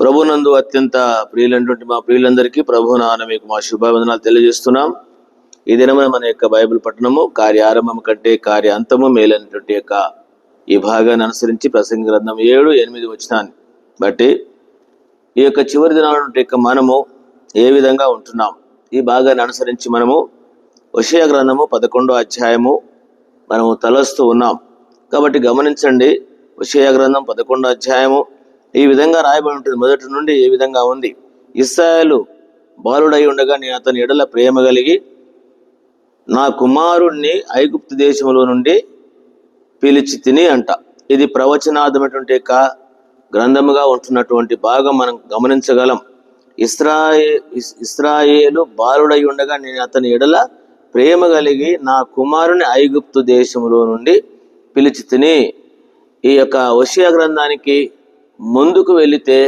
ప్రభునందు అత్యంత ప్రియులైనటువంటి మా ప్రియులందరికీ ప్రభు నాన్న మీకు మా శుభాభివందనాలు తెలియజేస్తున్నాం. ఈ దినమైన మన యొక్క బైబిల్ పట్టణము కార్య ఆరంభం కంటే కార్య అంతము మేలైనటువంటి యొక్క ఈ భాగాన్ని అనుసరించి ప్రసంగ గ్రంథం ఏడు ఎనిమిది వచ్చినాన్ని బట్టి ఈ యొక్క చివరి దినాల యొక్క మనము ఏ విధంగా ఉంటున్నాం. ఈ భాగాన్ని అనుసరించి మనము విషయ గ్రంథము పదకొండో అధ్యాయము మనము తలస్తూ ఉన్నాం. కాబట్టి గమనించండి విషయ గ్రంథం పదకొండో అధ్యాయము ఈ విధంగా రాయబడి ఉంటుంది. మొదటి నుండి ఏ విధంగా ఉంది? ఇస్రాయేలు బాలుడై ఉండగా నేను అతని ఎడల ప్రేమ కలిగి నా కుమారుణ్ణి ఐగుప్తు దేశంలో నుండి పిలిచి తిని అంట. ఇది ప్రవచనార్థమైనటువంటి యొక్క గ్రంథముగా ఉంటున్నటువంటి భాగం మనం గమనించగలం. ఇస్రాయే ఇస్రాయేలు బాలుడై ఉండగా నేను అతని ఎడల ప్రేమ కలిగి నా కుమారుని ఐగుప్తు దేశంలో నుండి పిలిచి తిని ఈ యొక్క వషియా గ్రంథానికి ముందుకు వెళితే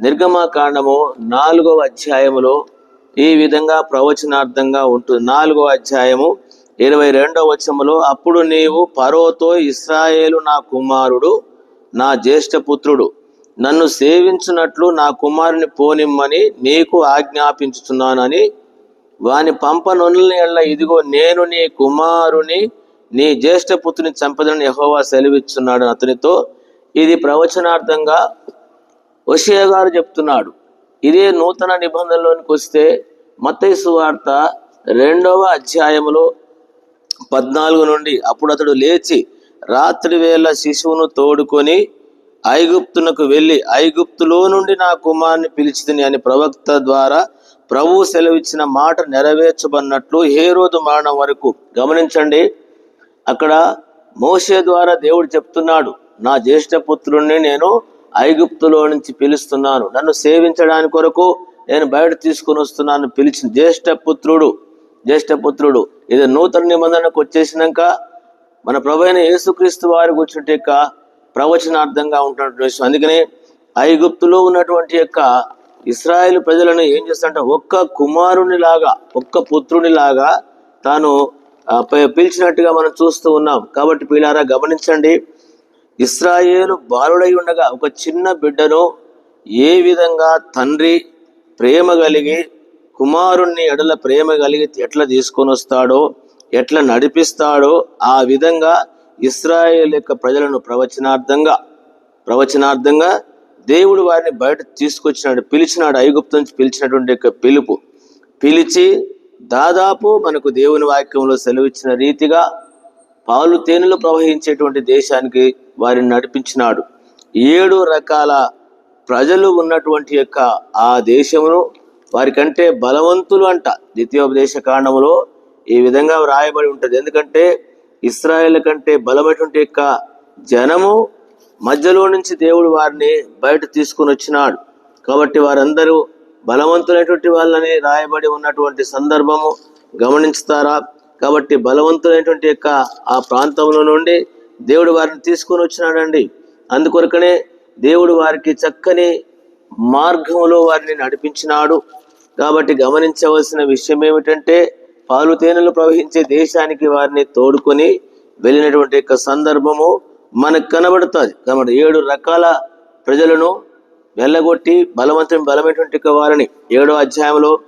నిర్గమకాండము నాలుగవ అధ్యాయములో ఈ విధంగా ప్రవచనార్థంగా ఉంటుంది నాలుగవ అధ్యాయము ఇరవై రెండవ వచనములో అప్పుడు నీవు పరోతో ఇస్రాయేలు నా కుమారుడు నా జ్యేష్ఠ పుత్రుడు నన్ను సేవించున్నట్లు నా కుమారుని పోనిమ్మని నీకు ఆజ్ఞాపించుతున్నానని వాని పంపనుల్ని ఎళ్ళ ఇదిగో నేను నీ కుమారుని నీ జ్యేష్ఠ పుత్రుని చంపదని యహోవా సెలవిస్తున్నాడు అతనితో ఇది ప్రవచనార్థంగా వషయ గారు చెప్తున్నాడు. ఇదే నూతన నిబంధనలోనికి వస్తే మత్తయి వార్త రెండవ అధ్యాయములో పద్నాలుగు నుండి అప్పుడు అతడు లేచి రాత్రి వేళ శిశువును తోడుకొని ఐగుప్తునకు వెళ్ళి ఐగుప్తులో నుండి నా కుమార్ని పిలిచితిని అని ప్రవక్త ద్వారా ప్రభువు సెలవిచ్చిన మాట నెరవేర్చబడినట్లు రోజు మరణం వరకు గమనించండి. అక్కడ మోషే ద్వారా దేవుడు చెప్తున్నాడు. నా జ్యేష్ఠ పుత్రుణ్ణి నేను ఐగుప్తులో నుంచి పిలుస్తున్నాను. నన్ను సేవించడానికి కొరకు నేను బయట తీసుకుని వస్తున్నాను పిలిచిన జ్యేష్ఠ పుత్రుడు జ్యేష్ఠ పుత్రుడు ఇది నూతన నిబంధనకు వచ్చేసినాక మన ప్రభు యేసుక్రీస్తు వారి కూర్చుంటే యొక్క ప్రవచనార్థంగా ఉంటున్నటువంటి విషయం అందుకనే ఐగుప్తులో ఉన్నటువంటి యొక్క ఇస్రాయేల్ ప్రజలను ఏం చేస్తారంటే ఒక్క కుమారుని లాగా ఒక్క పుత్రుని లాగా తాను పిలిచినట్టుగా మనం చూస్తూ ఉన్నాం. కాబట్టి పిల్లారా గమనించండి ఇస్రాయేలు బాలుడై ఉండగా ఒక చిన్న బిడ్డను ఏ విధంగా తండ్రి ప్రేమ కలిగి కుమారుణ్ణి ఎడల ప్రేమ కలిగి ఎట్లా తీసుకొని వస్తాడో ఎట్లా నడిపిస్తాడో ఆ విధంగా ఇస్రాయేల్ యొక్క ప్రజలను ప్రవచనార్థంగా ప్రవచనార్థంగా దేవుడు వారిని బయట తీసుకొచ్చినాడు పిలిచినాడు ఐగుప్తు నుంచి పిలిచినటువంటి యొక్క పిలుపు. పిలిచి దాదాపు మనకు దేవుని వాక్యంలో సెలవిచ్చిన రీతిగా పాలు తేనెలు ప్రవహించేటువంటి దేశానికి వారిని నడిపించినాడు. ఏడు రకాల ప్రజలు ఉన్నటువంటి యొక్క ఆ దేశమును వారికంటే బలవంతులు అంట. ద్వితీయోపదేశ కాండములో ఈ విధంగా వ్రాయబడి ఉంటుంది. ఎందుకంటే ఇస్రాయేల్ కంటే బలమైనటువంటి యొక్క జనము మధ్యలో నుంచి దేవుడు వారిని బయట తీసుకుని వచ్చినాడు. కాబట్టి వారందరూ బలవంతులైనటువంటి వాళ్ళని రాయబడి ఉన్నటువంటి సందర్భము గమనించుతారా? కాబట్టి బలవంతులైనటువంటి యొక్క ఆ ప్రాంతంలో నుండి దేవుడు వారిని తీసుకొని వచ్చినాడండి. అందుకొరకనే దేవుడు వారికి చక్కని మార్గంలో వారిని నడిపించినాడు. కాబట్టి గమనించవలసిన విషయం ఏమిటంటే పాలు తేనెలు ప్రవహించే దేశానికి వారిని తోడుకొని వెళ్ళినటువంటి యొక్క సందర్భము మనకు కనబడుతుంది. కాబట్టి ఏడు రకాల ప్రజలను వెళ్ళగొట్టి బలవంతం బలమైనటువంటి వారిని ఏడో అధ్యాయంలో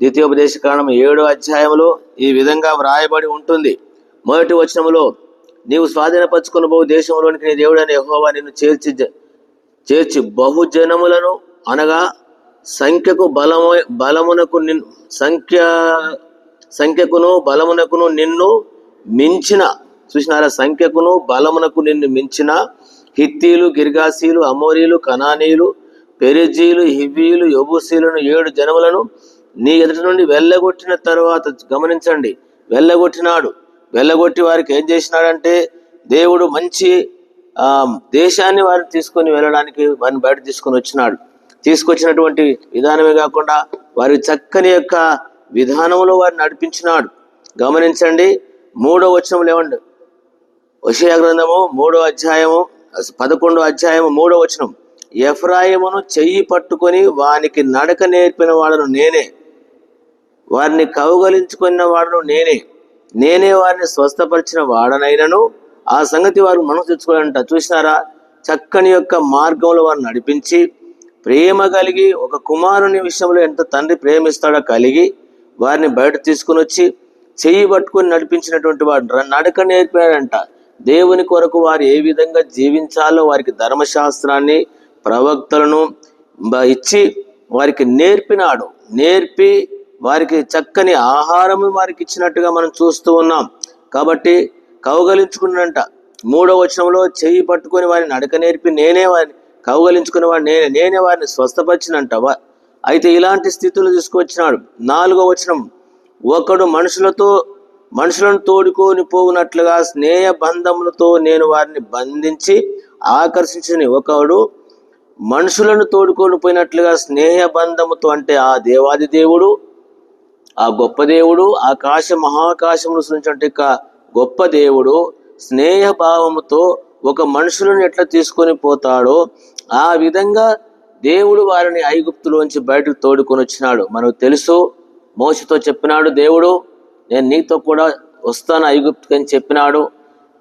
ద్వితీయోపదేశ కారణం ఏడో అధ్యాయంలో ఈ విధంగా వ్రాయబడి ఉంటుంది. మొదటి వచనములో నీవు స్వాధీనపరచుకున్న బహు దేశంలోనికి నీ దేవుడైన యహోవా నిన్ను చేర్చి చేర్చి బహుజనములను అనగా సంఖ్యకు బలము బలమునకు నిన్ సంఖ్య సంఖ్యకును బలమునకును నిన్ను మించిన చూసినారా? సంఖ్యకును బలమునకు నిన్ను మించిన హిత్తీలు గిర్గాసీలు అమోరీలు కనానీలు పెరిజీలు హివీలు యబుసీలను ఏడు జనములను నీ ఎదుటి నుండి వెళ్ళగొట్టిన తర్వాత గమనించండి. వెళ్ళగొట్టినాడు. వెళ్ళగొట్టి వారికి ఏం చేసినాడంటే దేవుడు మంచి ఆ దేశాన్ని వారిని తీసుకొని వెళ్ళడానికి వారిని బయట తీసుకొని వచ్చినాడు. తీసుకొచ్చినటువంటి విధానమే కాకుండా వారి చక్కని యొక్క విధానంలో వారిని నడిపించినాడు. గమనించండి మూడో వచనంలో ఏమండి? వషయ గ్రంథము మూడో అధ్యాయము పదకొండో అధ్యాయము మూడో వచనం. ఎఫ్రాయిమును చెయ్యి పట్టుకొని వానికి నడక నేర్పిన వాడను నేనే. వారిని కౌగలించుకున్న వాడను నేనే. నేనే వారిని స్వస్థపరిచిన వాడనైనను ఆ సంగతి వారు మనసు తెచ్చుకోవాలంట. చూసినారా? చక్కని యొక్క మార్గంలో వారు నడిపించి ప్రేమ కలిగి ఒక కుమారుని విషయంలో ఎంత తండ్రి ప్రేమిస్తాడో కలిగి వారిని బయట తీసుకుని వచ్చి చెయ్యి పట్టుకొని నడిపించినటువంటి వాడు నడక నేర్పాడంట దేవుని కొరకు వారు ఏ విధంగా జీవించాలో వారికి ధర్మశాస్త్రాన్ని ప్రవక్తలను ఇచ్చి వారికి నేర్పినాడు. నేర్పి వారికి చక్కని ఆహారం వారికి ఇచ్చినట్టుగా మనం చూస్తూ ఉన్నాం. కాబట్టి కౌగలించుకున్నంట మూడో వచనంలో చెయ్యి పట్టుకొని వారిని నడక నేర్పి నేనే వారిని కౌగలించుకునే వాడిని నేనే నేనే వారిని స్వస్థపరిచినంట అయితే ఇలాంటి స్థితులు తీసుకొచ్చినాడు నాలుగో వచనం ఒకడు మనుషులతో మనుషులను తోడుకొని పోవునట్లుగా స్నేహ బంధములతో నేను వారిని బంధించి ఆకర్షించని. ఒకడు మనుషులను తోడుకొని పోయినట్లుగా స్నేహ బంధముతో అంటే ఆ దేవాది దేవుడు ఆ గొప్ప దేవుడు ఆకాశ మహాకాశమును సృష్టించినట్టు గొప్ప దేవుడు స్నేహ భావముతో ఒక మనుషులను ఎట్లా తీసుకొని పోతాడో ఆ విధంగా దేవుడు వారిని ఐగుప్తులోంచి బయటకు తోడుకొని వచ్చినాడు. మనకు తెలుసు మోసతో చెప్పినాడు దేవుడు నేను నీతో కూడా వస్తాను ఐగుప్తుకి అని చెప్పినాడు.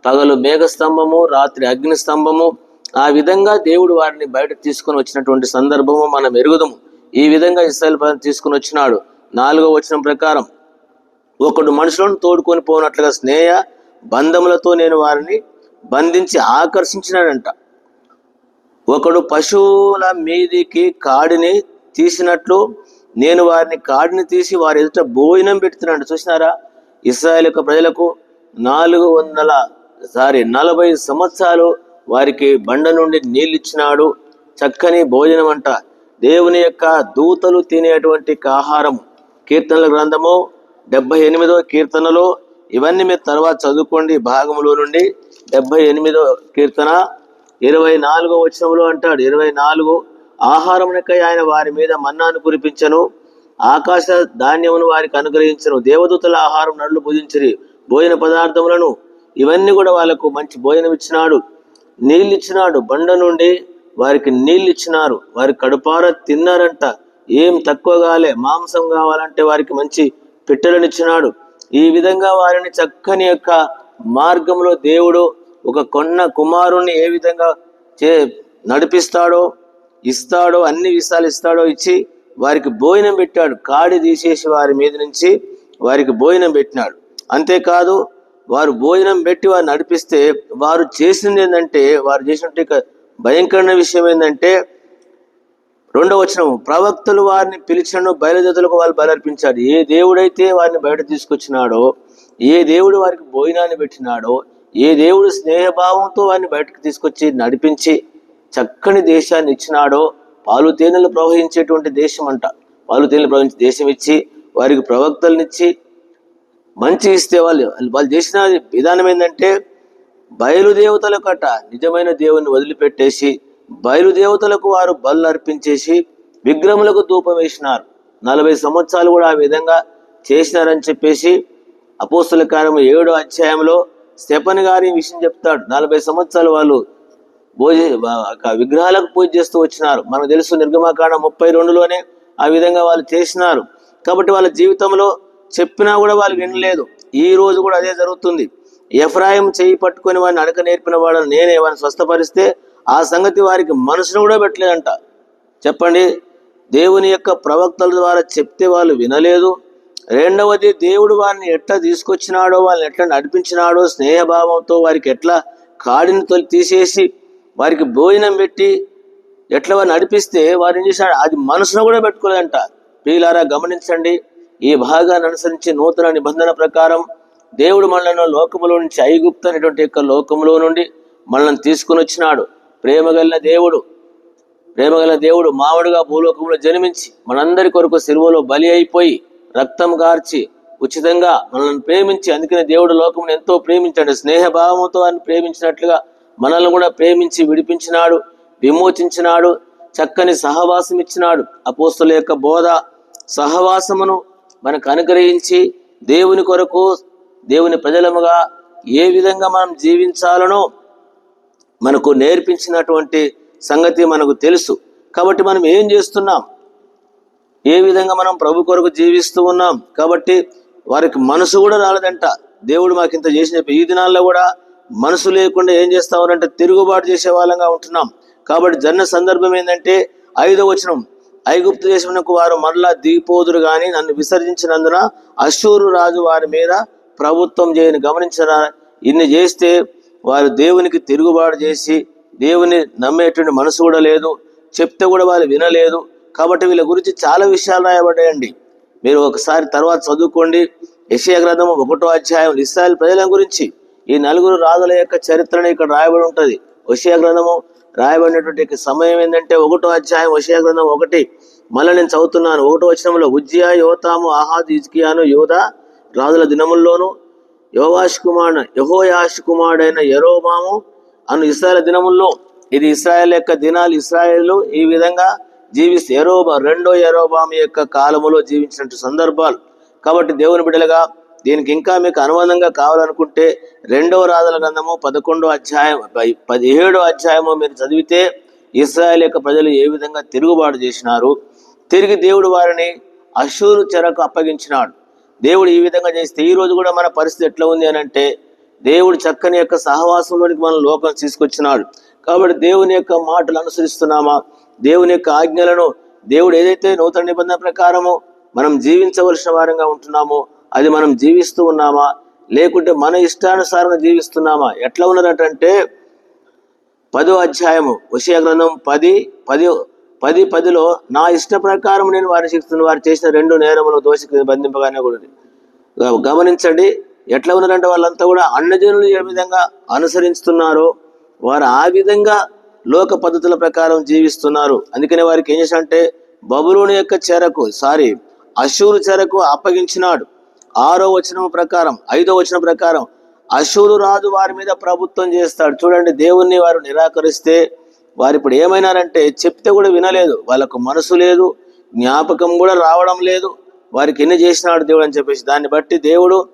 పగలు మేఘస్తంభము రాత్రి అగ్ని స్తంభము ఆ విధంగా దేవుడు వారిని బయట తీసుకొని వచ్చినటువంటి సందర్భము మనం ఎరుగుదము. ఈ విధంగా ఇస్రాయల్ పదం తీసుకొని వచ్చినాడు. నాలుగో వచనం ప్రకారం ఒకడు మనుషులను తోడుకొని పోనట్లుగా స్నేహ బంధములతో నేను వారిని బంధించి ఆకర్షించినాడంట. ఒకడు పశువుల మీదికి కాడిని తీసినట్లు నేను వారిని కాడిని తీసి వారి ఎదుట భోజనం పెడుతున్నాడు. చూసినారా? ఇస్రాయల్ యొక్క ప్రజలకు నాలుగు వందల సారీ నలభై సంవత్సరాలు వారికి బండ నుండి నీళ్ళు ఇచ్చినాడు. చక్కని భోజనం అంట దేవుని యొక్క దూతలు తినేటువంటి ఆహారం కీర్తనల గ్రంథము డెబ్బై ఎనిమిదో కీర్తనలు. ఇవన్నీ మీరు తర్వాత చదువుకోండి భాగములో నుండి. డెబ్బై ఎనిమిదో కీర్తన ఇరవై నాలుగో వచనంలో అంటాడు. ఇరవై నాలుగు ఆహారమునకై ఆయన వారి మీద మన్నాను కురిపించను. ఆకాశ ధాన్యమును వారికి అనుగ్రహించను. దేవదూతల ఆహారం నడులు పూజించరి. భోజన పదార్థములను ఇవన్నీ కూడా వాళ్ళకు మంచి భోజనం ఇచ్చినాడు. నీళ్ళు ఇచ్చినాడు. బండ నుండి వారికి నీళ్ళు ఇచ్చినారు. వారి కడుపార తిన్నారంట. ఏం తక్కువ కాలే. మాంసం కావాలంటే వారికి మంచి పిట్టలను ఇచ్చినాడు ఈ విధంగా వారిని చక్కని యొక్క మార్గంలో దేవుడు ఒక కొన్న కుమారుణ్ణి ఏ విధంగా చే నడిపిస్తాడో ఇస్తాడో అన్ని విషయాలు ఇస్తాడో ఇచ్చి వారికి భోజనం పెట్టాడు. కాడి తీసేసి వారి మీద నుంచి వారికి భోజనం పెట్టినాడు. అంతేకాదు వారు భోజనం పెట్టి వారు నడిపిస్తే వారు చేసింది ఏంటంటే వారు చేసినట్టు భయంకరమైన విషయం ఏంటంటే రెండవ వచనం ప్రవక్తలు వారిని పిలిచినను బయలుదేతలకు వాళ్ళు బలర్పించారు. ఏ దేవుడైతే వారిని బయట తీసుకొచ్చినాడో ఏ దేవుడు వారికి భోజనాన్ని పెట్టినాడో ఏ దేవుడు స్నేహభావంతో వారిని బయటకు తీసుకొచ్చి నడిపించి చక్కని దేశాన్ని ఇచ్చినాడో పాలు తేనెలు ప్రవహించేటువంటి దేశం అంట పాలు తేనెలు ప్రవహించే దేశం ఇచ్చి వారికి ప్రవక్తలనిచ్చి మంచి ఇస్తే వాళ్ళు వాళ్ళు చేసిన విధానం ఏంటంటే బయలుదేవతల కట నిజమైన దేవుని వదిలిపెట్టేసి బయలుదేవతలకు వారు బలు అర్పించేసి విగ్రహములకు ధూపం వేసినారు. నలభై సంవత్సరాలు కూడా ఆ విధంగా చేసినారని చెప్పేసి అపోస్తుల కార్యము ఏడో అధ్యాయంలో స్టెపన్ గారి విషయం చెప్తాడు. నలభై సంవత్సరాలు వాళ్ళు భోజ విగ్రహాలకు పూజ చేస్తూ వచ్చినారు. మనకు తెలుసు నిర్గమాకాండ ముప్పై రెండులోనే ఆ విధంగా వాళ్ళు చేసినారు. కాబట్టి వాళ్ళ జీవితంలో చెప్పినా కూడా వాళ్ళు వినలేదు. ఈ రోజు కూడా అదే జరుగుతుంది. ఎఫ్రాయిం చేయి పట్టుకొని వాడిని అడక నేర్పిన వాళ్ళని నేనే వాడిని స్వస్థపరిస్తే ఆ సంగతి వారికి మనసును కూడా పెట్టలేదంట. చెప్పండి దేవుని యొక్క ప్రవక్తల ద్వారా చెప్తే వాళ్ళు వినలేదు. రెండవది దేవుడు వారిని ఎట్లా తీసుకొచ్చినాడో వాళ్ళని ఎట్లా నడిపించినాడో స్నేహభావంతో వారికి ఎట్లా కాడిని తొలి తీసేసి వారికి భోజనం పెట్టి ఎట్లా వారు నడిపిస్తే వారు ఏం చేశాడు అది మనసును కూడా పెట్టుకోలేదంట. ప్రియులారా గమనించండి ఈ భాగాన్ని అనుసరించి నూతన నిబంధన ప్రకారం దేవుడు మనలను లోకములో నుంచి ఐగుప్తు అనేటువంటి యొక్క లోకములో నుండి మనల్ని తీసుకుని వచ్చినాడు. ప్రేమగల దేవుడు ప్రేమగల దేవుడు మామూలుగా భూలోకంలో జన్మించి మనందరి కొరకు సిలువలో బలి అయిపోయి రక్తం గార్చి ఉచితంగా మనల్ని ప్రేమించి అందుకనే దేవుడు లోకమును ఎంతో ప్రేమించాడు. స్నేహభావంతో ఆయన ప్రేమించినట్లుగా మనల్ని కూడా ప్రేమించి విడిపించినాడు విమోచించినాడు చక్కని సహవాసం ఇచ్చినాడు. అపోస్తుల యొక్క బోధ సహవాసమును మనకు అనుగ్రహించి దేవుని కొరకు దేవుని ప్రజలముగా ఏ విధంగా మనం జీవించాలనో మనకు నేర్పించినటువంటి సంగతి మనకు తెలుసు. కాబట్టి మనం ఏం చేస్తున్నాం? ఏ విధంగా మనం ప్రభు కొరకు జీవిస్తూ ఉన్నాం? కాబట్టి వారికి మనసు కూడా రాలేదంట. దేవుడు మాకు ఇంత చేసిన ఈ దినాల్లో కూడా మనసు లేకుండా ఏం చేస్తా ఉన్నారంటే తిరుగుబాటు చేసే వాళ్ళంగా ఉంటున్నాం. కాబట్టి జన్న సందర్భం ఏంటంటే ఐదో వచనం ఐగుప్తు దేశమునకు వారు మరలా దిగిపోదురు కానీ నన్ను విసర్జించినందున అశూరు రాజు వారి మీద ప్రభుత్వం చేయని గమనించిన ఇన్ని చేస్తే వారు దేవునికి తిరుగుబాటు చేసి దేవుని నమ్మేటువంటి మనసు కూడా లేదు చెప్తే కూడా వాళ్ళు వినలేదు. కాబట్టి వీళ్ళ గురించి చాలా విషయాలు రాయబడ్డాయండి. మీరు ఒకసారి తర్వాత చదువుకోండి. యశయ గ్రంథం ఒకటో అధ్యాయం ఇస్రాయల్ ప్రజల గురించి. ఈ నలుగురు రాజుల యొక్క చరిత్రను ఇక్కడ రాయబడి ఉంటుంది. వషయ గ్రంథము రాయబడినటువంటి సమయం ఏంటంటే ఒకటో అధ్యాయం వషయ గ్రంథం ఒకటి. మళ్ళీ నేను చదువుతున్నాను. ఒకటో వచనంలో ఉజ్జియా యోతాము ఆహాద్ ఇజ్కియాను యోధ రాజుల దినముల్లోనూ యోవాష్ కుమారుడు యహోయాష్ కుమారుడైన ఎరోబాము అను ఇస్రాయల్ దినముల్లో. ఇది ఇస్రాయల్ యొక్క దినాలు. ఇస్రాయలు ఈ విధంగా జీవిస్తే ఎరోబా రెండో ఎరోబాము యొక్క కాలములో జీవించినట్టు సందర్భాలు. కాబట్టి దేవుని బిడ్డలుగా దీనికి ఇంకా మీకు అనుబంధంగా కావాలనుకుంటే రెండవ రాజుల గ్రంథము పదకొండో అధ్యాయం పదిహేడో అధ్యాయము మీరు చదివితే ఇస్రాయల్ యొక్క ప్రజలు ఏ విధంగా తిరుగుబాటు చేసినారు? తిరిగి దేవుడు వారిని అశూరు చెరకు అప్పగించినాడు. దేవుడు ఈ విధంగా చేస్తే ఈ రోజు కూడా మన పరిస్థితి ఎట్లా ఉంది అని అంటే దేవుడు చక్కని యొక్క సహవాసంలోనికి మన లోకం తీసుకొచ్చినాడు. కాబట్టి దేవుని యొక్క మాటలు అనుసరిస్తున్నామా? దేవుని యొక్క ఆజ్ఞలను దేవుడు ఏదైతే నూతన నిబంధన ప్రకారము మనం జీవించవలసిన వారంగా ఉంటున్నామో అది మనం జీవిస్తూ ఉన్నామా? లేకుంటే మన ఇష్టానుసారంగా జీవిస్తున్నామా? ఎట్లా ఉన్నదంటే పదో అధ్యాయము ఉషయ గ్రంథం పది పది పది పదిలో నా ఇష్ట ప్రకారం నేను వారిని శిక్షిస్తున్న వారు చేసిన రెండు నేరములు దోషి బంధింపగానే కూడా గమనించండి ఎట్లా ఉన్నారంటే వాళ్ళంతా కూడా అన్నజనులు ఏ విధంగా అనుసరిస్తున్నారో వారు ఆ విధంగా లోక పద్ధతుల ప్రకారం జీవిస్తున్నారు. అందుకనే వారికి ఏం చేశారంటే బబులోని యొక్క చెరకు సారీ అశూరు చెరకు అప్పగించినాడు. ఆరో వచనం ప్రకారం ఐదో వచనం ప్రకారం అశూరు రాజు వారి మీద ప్రభుత్వం చేస్తాడు. చూడండి దేవుణ్ణి వారు నిరాకరిస్తే వారు ఇప్పుడు ఏమైనారంటే చెప్తే కూడా వినలేదు. వాళ్ళకు మనసు లేదు జ్ఞాపకం కూడా రావడం లేదు. వారికి ఎన్ని చేసినాడు దేవుడు అని చెప్పేసి దాన్ని బట్టి దేవుడు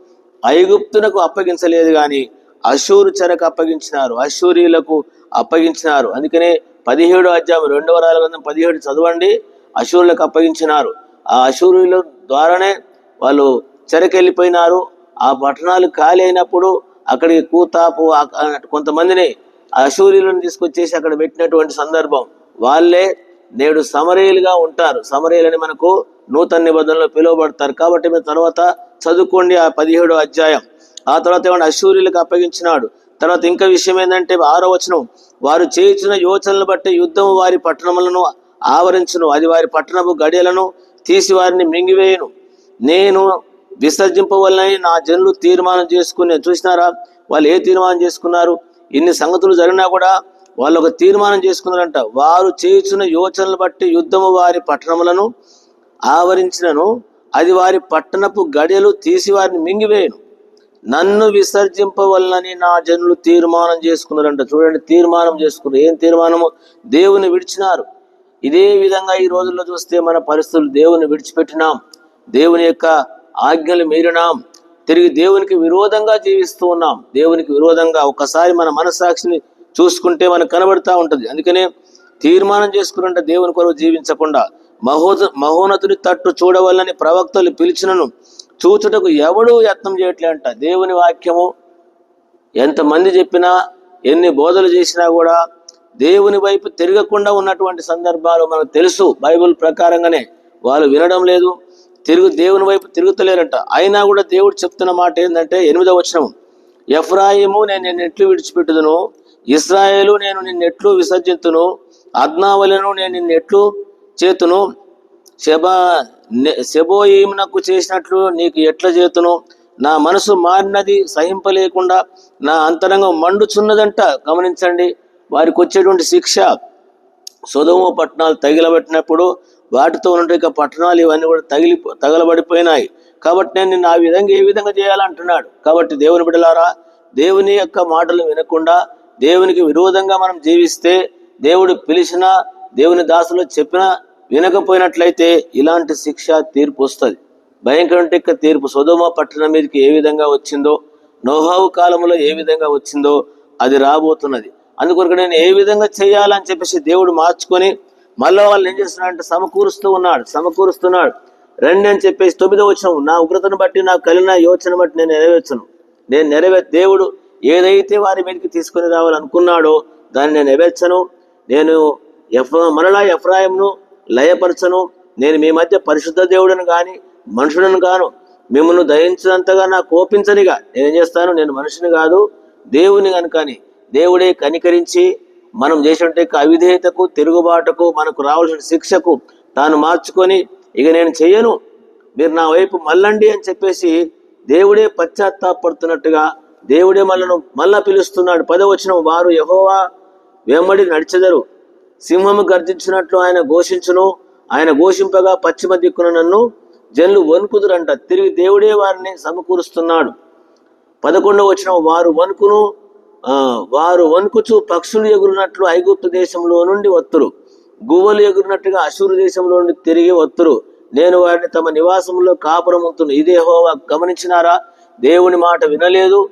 ఐగుప్తునకు అప్పగించలేదు కానీ అశూరు చెరకు అప్పగించినారు. అశూరీలకు అప్పగించినారు. అందుకనే పదిహేడు అధ్యాయం రెండవ రాజు పదిహేడు చదవండి. అశూరులకు అప్పగించినారు. ఆ అశూరుల ద్వారానే వాళ్ళు చెరకెళ్ళిపోయినారు. ఆ పట్టణాలు ఖాళీ అయినప్పుడు అక్కడికి కూతాపు కొంతమందిని అశూరిలను తీసుకొచ్చేసి అక్కడ పెట్టినటువంటి సందర్భం. వాళ్ళే నేడు సమరయులుగా ఉంటారు. సమరయులని మనకు నూతన నిబంధనలో పిలువబడతారు. కాబట్టి మీరు తర్వాత చదువుకోండి ఆ పదిహేడు అధ్యాయం. ఆ తర్వాత ఏమన్నా అశూరిలకు అప్పగించినాడు. తర్వాత ఇంకా విషయం ఏంటంటే ఆరో వచనం. వారు చేయించిన యోచనలు బట్టి యుద్ధం వారి పట్టణములను ఆవరించును. అది వారి పట్టణపు గడియలను తీసి వారిని మింగివేయను. నేను విసర్జింపవల్లని నా జనులు తీర్మానం చేసుకుని చూసినారా? వాళ్ళు ఏ తీర్మానం చేసుకున్నారు? ఇన్ని సంగతులు జరిగినా కూడా వాళ్ళు ఒక తీర్మానం చేసుకున్నారంట. వారు చేయుచున్న యోచనలు బట్టి యుద్ధము వారి పట్టణములను ఆవరించినను అది వారి పట్టణపు గడియలు తీసి వారిని మింగివేయను. నన్ను విసర్జింపవల్లని నా జనులు తీర్మానం చేసుకున్నారంట. చూడండి తీర్మానం చేసుకున్నారు. ఏం తీర్మానము? దేవుని విడిచినారు. ఇదే విధంగా ఈ రోజుల్లో చూస్తే మన పరిస్థితులు దేవుని విడిచిపెట్టినాం. దేవుని యొక్క ఆజ్ఞలు మీరినాం. తిరిగి దేవునికి విరోధంగా జీవిస్తూ ఉన్నాం. దేవునికి విరోధంగా ఒకసారి మన మనసాక్షిని చూసుకుంటే మనకు కనబడుతూ ఉంటుంది. అందుకనే తీర్మానం చేసుకున్నట్టు దేవుని కొరకు జీవించకుండా మహోద మహోన్నతుని తట్టు చూడవల్లని ప్రవక్తలు పిలిచినను చూచుటకు ఎవడూ యత్నం చేయట్లే అంట దేవుని వాక్యము ఎంతమంది చెప్పినా ఎన్ని బోధలు చేసినా కూడా దేవుని వైపు తిరగకుండా ఉన్నటువంటి సందర్భాలు మనకు తెలుసు. బైబిల్ ప్రకారంగానే వాళ్ళు వినడం లేదు. తిరుగు దేవుని వైపు తిరుగుతలేరంట. అయినా కూడా దేవుడు చెప్తున్న మాట ఏంటంటే ఎనిమిదవ వచనం ఎఫ్రాయిము నేను నిన్ను ఎట్లు విడిచిపెట్టుదును? ఇస్రాయేలు నేను నిన్ను ఎట్లు విసర్జింతును? అద్నావలను నేను నిన్ను ఎట్లు చేతును? శబా నె- చేసినట్లు నీకు ఎట్ల చేతును? నా మనసు మారినది సహింపలేకుండా నా అంతరంగం మండుచున్నదంట. గమనించండి వారికి వచ్చేటువంటి శిక్ష. సొదమ పట్టణాలు తగిలబెట్టినప్పుడు వాటితో ఉన్న పట్టణాలు ఇవన్నీ కూడా తగిలి తగలబడిపోయినాయి. కాబట్టి నేను నిన్ను ఆ విధంగా ఏ విధంగా చేయాలంటున్నాడు. కాబట్టి దేవుని బిడలారా దేవుని యొక్క మాటలు వినకుండా దేవునికి విరోధంగా మనం జీవిస్తే దేవుడు పిలిచినా దేవుని దాసులు చెప్పినా వినకపోయినట్లయితే ఇలాంటి శిక్ష తీర్పు వస్తుంది. భయంకర యొక్క తీర్పు సొదమ పట్టణం మీదకి ఏ విధంగా వచ్చిందో నోహావు కాలంలో ఏ విధంగా వచ్చిందో అది రాబోతున్నది. అందుకొరకు నేను ఏ విధంగా చేయాలని చెప్పేసి దేవుడు మార్చుకొని మళ్ళీ వాళ్ళు ఏం చేస్తున్నాడంటే సమకూరుస్తూ ఉన్నాడు సమకూరుస్తున్నాడు. రండి అని చెప్పేసి తొమ్మిదో వచ్చిన నా ఉగ్రతను బట్టి నాకు కలిగిన యోచన బట్టి నేను నెరవేర్చను. నేను నెరవే దేవుడు ఏదైతే వారి మీదకి తీసుకొని రావాలనుకున్నాడో దాన్ని నేను నెరవేర్చను. నేను ఎఫ్ మరలా ఎఫ్రాయంను లయపరచను. నేను మీ మధ్య పరిశుద్ధ దేవుడను కానీ మనుషులను గాను మిమ్మల్ని దయించినంతగా నా కోపించనిగా నేనేం చేస్తాను? నేను మనిషిని కాదు దేవుని కనుకని దేవుడే కనికరించి మనం చేసినట్టు అవిధేయతకు తిరుగుబాటుకు మనకు రావాల్సిన శిక్షకు తాను మార్చుకొని ఇక నేను చెయ్యను మీరు నా వైపు మళ్ళండి అని చెప్పేసి దేవుడే పశ్చాత్తాపడుతున్నట్టుగా దేవుడే మనను మళ్ళా పిలుస్తున్నాడు. పదవచనం వారు యహోవా వెంబడి నడిచెదరు. సింహము గర్జించినట్లు ఆయన ఘోషించును ఆయన ఘోషింపగా పశ్చిమ దిక్కున నన్ను జనులు వణుకుదురంట. తిరిగి దేవుడే వారిని సమకూరుస్తున్నాడు. పదకొండవ వచ్చిన వారు వణుకును వారు వణుకుచు పక్షులు ఎగురునట్లు ఐగుప్తు దేశంలో నుండి వత్తురు. గువ్వలు ఎగురినట్టుగా అశూరు దేశంలో నుండి తిరిగి వత్తురు. నేను వారిని తమ నివాసంలో కాపురముంతును. ఇదే హోవా గమనించినారా? దేవుని మాట వినలేదు.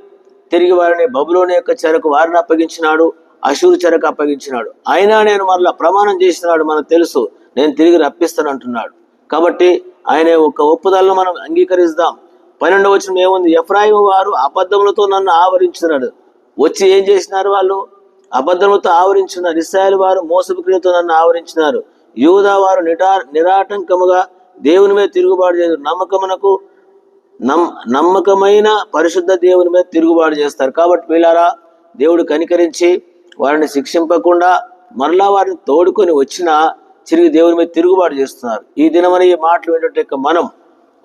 తిరిగి వారిని బబులోని యొక్క చెరకు వారిని అప్పగించినాడు. అశూరు చెరకు అప్పగించినాడు. అయినా నేను మరలా ప్రమాణం చేసినాడు మనకు తెలుసు. నేను తిరిగి రప్పిస్తాను అంటున్నాడు కాబట్టి ఆయన ఒక ఒప్పుదలను మనం అంగీకరిస్తాం. పన్నెండవ వచ్చిన ఏముంది? ఎఫ్రాయిం వారు అబద్ధములతో నన్ను ఆవరించినాడు. వచ్చి ఏం చేసినారు వాళ్ళు? అబద్ధముతో ఆవరించున్నారు. ఇస్రాయల్ వారు మోసపు క్రియతో నన్ను ఆవరించినారు. యూదా వారు నిటా నిరాటంకముగా దేవుని మీద తిరుగుబాటు చేయదు నమ్మకమునకు నమ్ నమ్మకమైన పరిశుద్ధ దేవుని మీద తిరుగుబాటు చేస్తారు. కాబట్టి వీళ్ళారా దేవుడు కనికరించి వారిని శిక్షింపకుండా మరలా వారిని తోడుకొని వచ్చినా తిరిగి దేవుని మీద తిరుగుబాటు చేస్తున్నారు. ఈ దినమని ఈ మాటలు ఏంటంటే మనం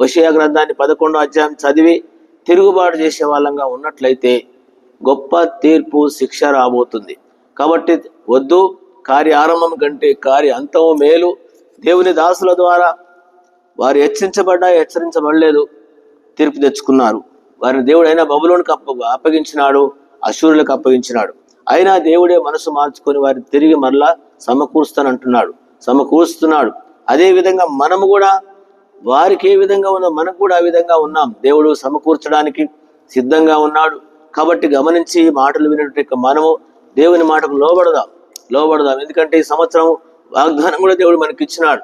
వషయ గ్రంథాన్ని పదకొండో అధ్యాయం చదివి తిరుగుబాటు చేసే వాళ్ళంగా ఉన్నట్లయితే గొప్ప తీర్పు శిక్ష రాబోతుంది. కాబట్టి వద్దు కార్య ఆరంభం కంటే కార్య అంతము మేలు. దేవుని దాసుల ద్వారా వారు హెచ్చరించబడ్డా హెచ్చరించబడలేదు. తీర్పు తెచ్చుకున్నారు. వారిని దేవుడైనా బబులోనికి అప్ప అప్పగించినాడు అశూరులకు అప్పగించినాడు. అయినా దేవుడే మనసు మార్చుకొని వారిని తిరిగి మరలా సమకూరుస్తానంటున్నాడు సమకూరుస్తున్నాడు. అదేవిధంగా మనము కూడా వారికి ఏ విధంగా ఉందో మనకు కూడా ఆ విధంగా ఉన్నాం. దేవుడు సమకూర్చడానికి సిద్ధంగా ఉన్నాడు. కాబట్టి గమనించి మాటలు వినటువంటి మనము దేవుని మాటకు లోబడదాం లోబడదాం. ఎందుకంటే ఈ సంవత్సరం వాగ్దానం కూడా దేవుడు మనకి ఇచ్చినాడు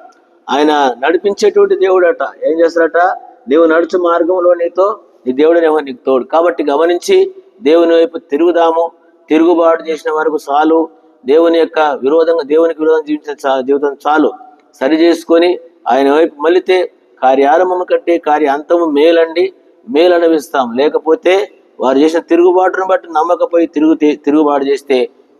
ఆయన నడిపించేటువంటి దేవుడు అట ఏం చేస్తాడట? నీవు నడుచు మార్గంలో నీతో నీ దేవుడనేమో నీకు తోడు. కాబట్టి గమనించి దేవుని వైపు తిరుగుదాము. తిరుగుబాటు చేసిన వరకు చాలు. దేవుని యొక్క విరోధంగా దేవునికి విరోధం జీవించిన చా- జీవితం చాలు. సరి చేసుకొని ఆయన వైపు మళ్ళితే కార్యారంభం కంటే కార్య అంతము మేలండి. మేలు అనుభవిస్తాం లేకపోతే వారు చేసిన తిరుగుబాటును బట్టి నమ్మకపోయి తిరుగు తిరుగుబాటు చేస్తే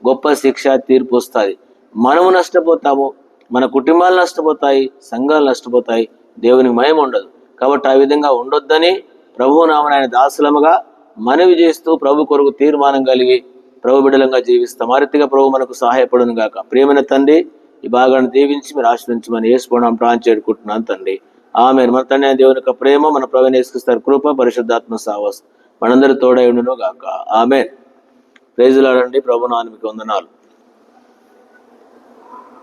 గొప్ప శిక్ష తీర్పు వస్తుంది. మనము నష్టపోతాము మన కుటుంబాలు నష్టపోతాయి సంఘాలు నష్టపోతాయి దేవునికి మయం ఉండదు. కాబట్టి ఆ విధంగా ఉండొద్దని ప్రభు నామనాయన దాసులముగా మనవి చేస్తూ ప్రభు కొరకు తీర్మానం కలిగి ప్రభు బిడలంగా జీవిస్తాం. మరింతగా ప్రభు మనకు సహాయపడును గాక. ప్రేమైన తండ్రి ఈ భాగాన్ని దీవించి మీరు ఆశ్రయించమని వేసుకోవడం ప్రాణం చేరుకుంటున్నాను తండ్రి. ఆమె మన తండ్రి దేవుని యొక్క ప్రేమ మన ప్రవీణ వేసుకుస్తారు కృప పరిశుద్ధాత్మ సావస్తు. మనందరి తోడై ఉండును గాక ఆమె ప్రైజులాడండి ప్రభు నాన్నకి వందనాలు.